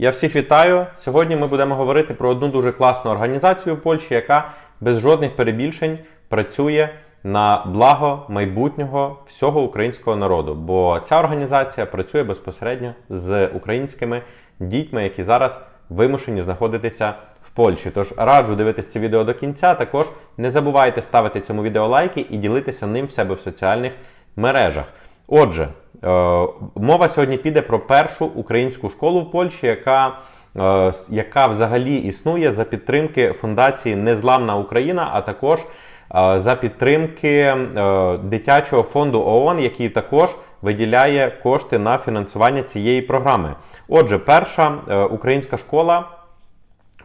Я всіх вітаю. Сьогодні ми будемо говорити про одну дуже класну організацію в Польщі, яка без жодних перебільшень працює на благо майбутнього всього українського народу. Бо ця організація працює безпосередньо з українськими дітьми, які зараз вимушені знаходитися в Польщі. Тож раджу дивитися це відео до кінця. Також не забувайте ставити цьому відео лайки і ділитися ним в себе в соціальних мережах. Отже, мова сьогодні піде про першу українську школу в Польщі, яка, е, яка взагалі існує за підтримки фундації Незламна Україна, а також е, за підтримки е, дитячого фонду ООН, який також виділяє кошти на фінансування цієї програми. Отже, перша е, українська школа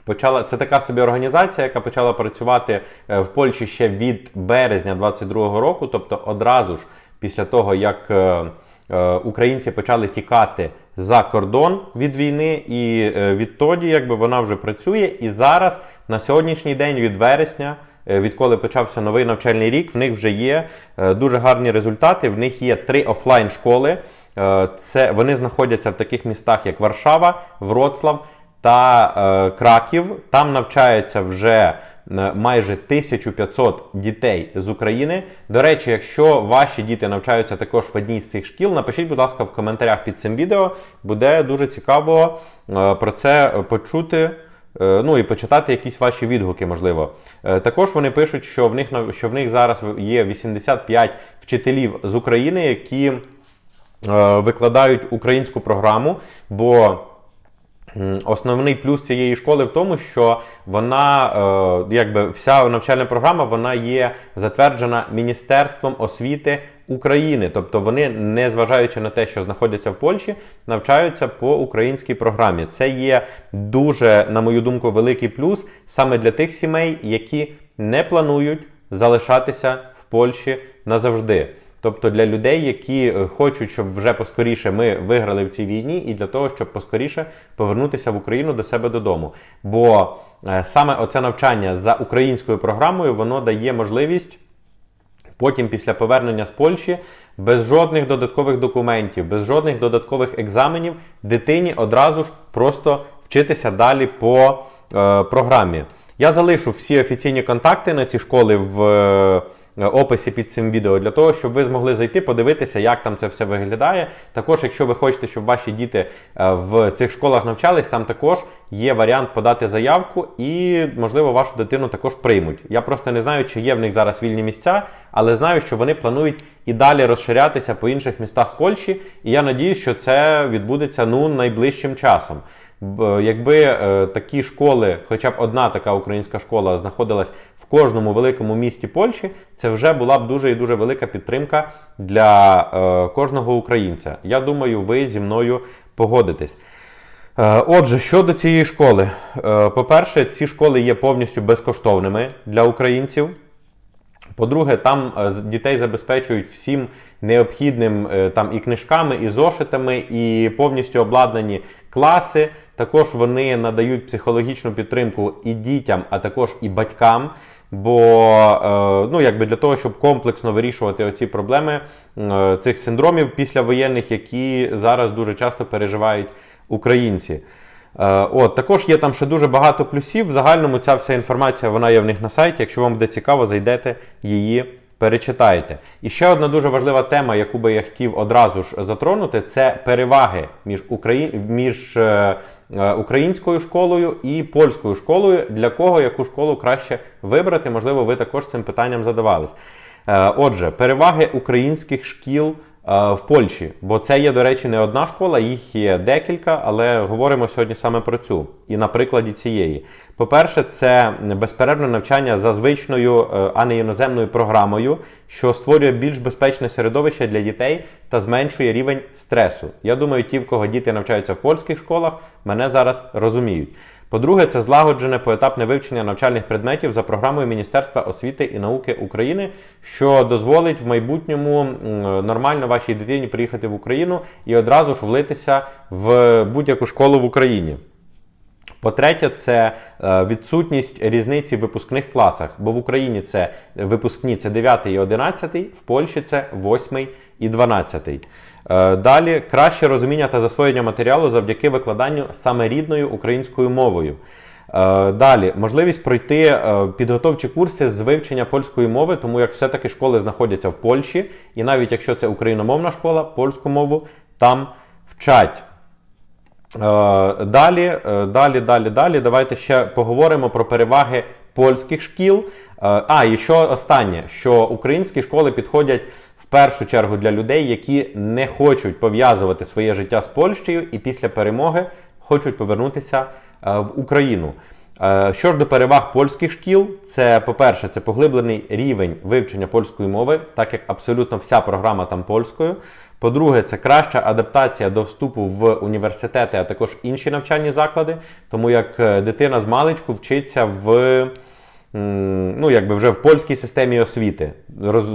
Почала це така собі організація, яка почала працювати е, в Польщі ще від березня 22-го року, тобто одразу ж після того, як е, е, українці почали тікати за кордон від війни, і е, відтоді, якби вона вже працює. І зараз на сьогоднішній день, від вересня, е, відколи почався новий навчальний рік, в них вже є е, дуже гарні результати. В них є три офлайн школи. Е, Це вони знаходяться в таких містах, як Варшава, Вроцлав та е, Краків. Там навчається вже е, майже 1500 дітей з України. До речі, якщо ваші діти навчаються також в одній з цих шкіл, напишіть, будь ласка, в коментарях під цим відео. Буде дуже цікаво е, про це почути. е, Ну і почитати якісь ваші відгуки, можливо. Е, Також вони пишуть, що в них що в них зараз є 85 вчителів з України, які викладають українську програму. Бо Основний плюс цієї школи в тому, що вона, е, якби вся навчальна програма, вона є затверджена Міністерством освіти України. Тобто вони, не зважаючи на те, що знаходяться в Польщі, навчаються по українській програмі. Це є дуже, на мою думку, великий плюс саме для тих сімей, які не планують залишатися в Польщі назавжди. Тобто для людей, які е, хочуть, щоб вже поскоріше ми виграли в цій війні, і для того, щоб поскоріше повернутися в Україну до себе додому. Бо е, саме оце навчання за українською програмою воно дає можливість потім, після повернення з Польщі, без жодних додаткових документів, без жодних додаткових екзаменів, дитині одразу ж просто вчитися далі по е, програмі. Я залишу всі офіційні контакти на ці школи в е, описі під цим відео для того, щоб ви змогли зайти, подивитися, як там це все виглядає. Також, якщо ви хочете, щоб ваші діти е, в цих школах навчались, там також є варіант подати заявку і, можливо, вашу дитину також приймуть. Я просто не знаю, чи є в них зараз вільні місця, але знаю, що вони планують і далі розширятися по інших містах Польщі. І я надіюсь, що це відбудеться ну найближчим часом. Якби е, такі школи, хоча б одна така українська школа знаходилась в кожному великому місті Польщі, це вже була б дуже і дуже велика підтримка для е, кожного українця. Я думаю, ви зі мною погодитесь. Е, Отже, щодо цієї школи, по-перше, ці школи є повністю безкоштовними для українців. По-друге, там е, дітей забезпечують всім необхідним е, там і книжками, і зошитами, і повністю обладнані класи. Також вони надають психологічну підтримку і дітям, а також і батькам. Бо е, ну, якби для того, щоб комплексно вирішувати оці проблеми цих синдромів післявоєнних, які зараз дуже часто переживають українці. Е, От, також є там ще дуже багато плюсів. В загальному ця вся інформація вона є в них на сайті. Якщо вам буде цікаво, зайдете її. Перечитайте. І ще одна дуже важлива тема, яку би я хотів одразу ж затронути, це переваги між, Украї... між е, е, українською школою і польською школою. Для кого яку школу краще вибрати? Можливо, ви також цим питанням задавались. Отже, переваги українських шкіл в Польщі, бо це є, до речі, не одна школа, їх є декілька, але говоримо сьогодні саме про цю і на прикладі цієї. По-перше, це безперервне навчання за звичною, е, а не іноземною програмою, що створює більш безпечне середовище для дітей та зменшує рівень стресу. Я думаю, ті, в кого діти навчаються в польських школах, мене зараз розуміють. По-друге, це злагоджене поетапне вивчення навчальних предметів за програмою Міністерства освіти і науки України, що дозволить в майбутньому нормально вашій дитині приїхати в Україну і одразу ж влитися в будь-яку школу в Україні. По-третє, це е, відсутність різниці в випускних класах, бо в Україні це випускні це 9 і 11, в Польщі це 8 і 12. Е, Далі краще розуміння та засвоєння матеріалу завдяки викладанню саме рідною українською мовою. Е, Далі можливість пройти підготовчі курси з вивчення польської мови, тому як все-таки школи знаходяться в Польщі, і навіть якщо це україномовна школа, польську мову там вчать. Е, Далі, е, далі, далі, далі. Давайте ще поговоримо про переваги польських шкіл. Е, А, і що останнє, що українські школи підходять в першу чергу для людей, які не хочуть пов'язувати своє життя з Польщею і після перемоги хочуть повернутися в Україну. Е, Що ж до переваг польських шкіл, це, по-перше, це поглиблений рівень вивчення польської мови, так як абсолютно вся програма там польською. По-друге, це краща адаптація до вступу в університети, а також інші навчальні заклади, тому як е, дитина з маличку вчиться в ну, якби вже в польській системі освіти.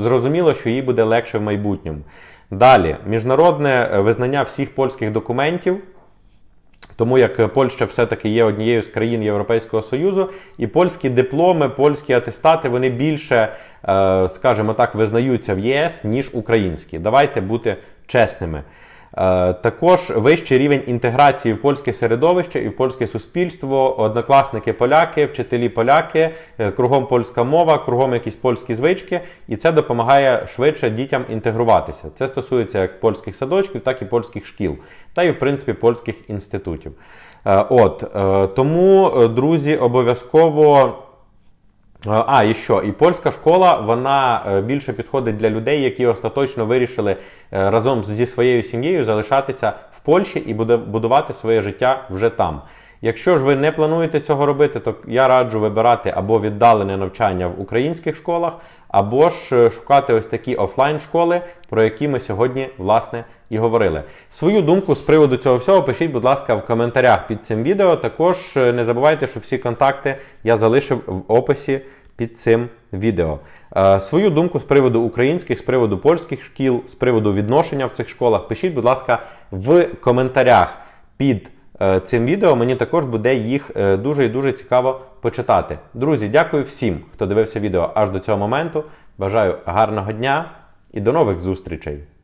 Зрозуміло, що їй буде легше в майбутньому. Далі, міжнародне е, визнання всіх польських документів. Тому як Польща все-таки є однією з країн Європейського Союзу, і польські дипломи, польські атестати, вони більше, е, скажімо так, визнаються в ЄС, ніж українські. Давайте бути чесними. Е, Також вищий рівень інтеграції в польське середовище і в польське суспільство, однокласники поляки, вчителі поляки, е, кругом польська мова, кругом якісь польські звички, і це допомагає швидше дітям інтегруватися. Це стосується як польських садочків, так і польських шкіл, та і в принципі польських інститутів. Е, От тому, друзі, обов'язково. А, і що? І польська школа вона е, більше підходить для людей, які остаточно вирішили е, разом зі своєю сім'єю залишатися в Польщі і будувати своє життя вже там. Якщо ж ви не плануєте цього робити, то я раджу вибирати або віддалене навчання в українських школах, або ж е, шукати ось такі офлайн школи, про які ми сьогодні власне і говорили. Свою думку з приводу цього всього пишіть, будь ласка, в коментарях під цим відео. Також е, не забувайте, що всі контакти я залишив в описі під цим відео. Е, Свою думку з приводу українських, з приводу польських шкіл, з приводу відношення в цих школах, пишіть, будь ласка, в коментарях під е, цим відео. Мені також буде їх дуже і дуже цікаво почитати. Друзі, дякую всім, хто дивився відео аж до цього моменту. Бажаю гарного дня і до нових зустрічей!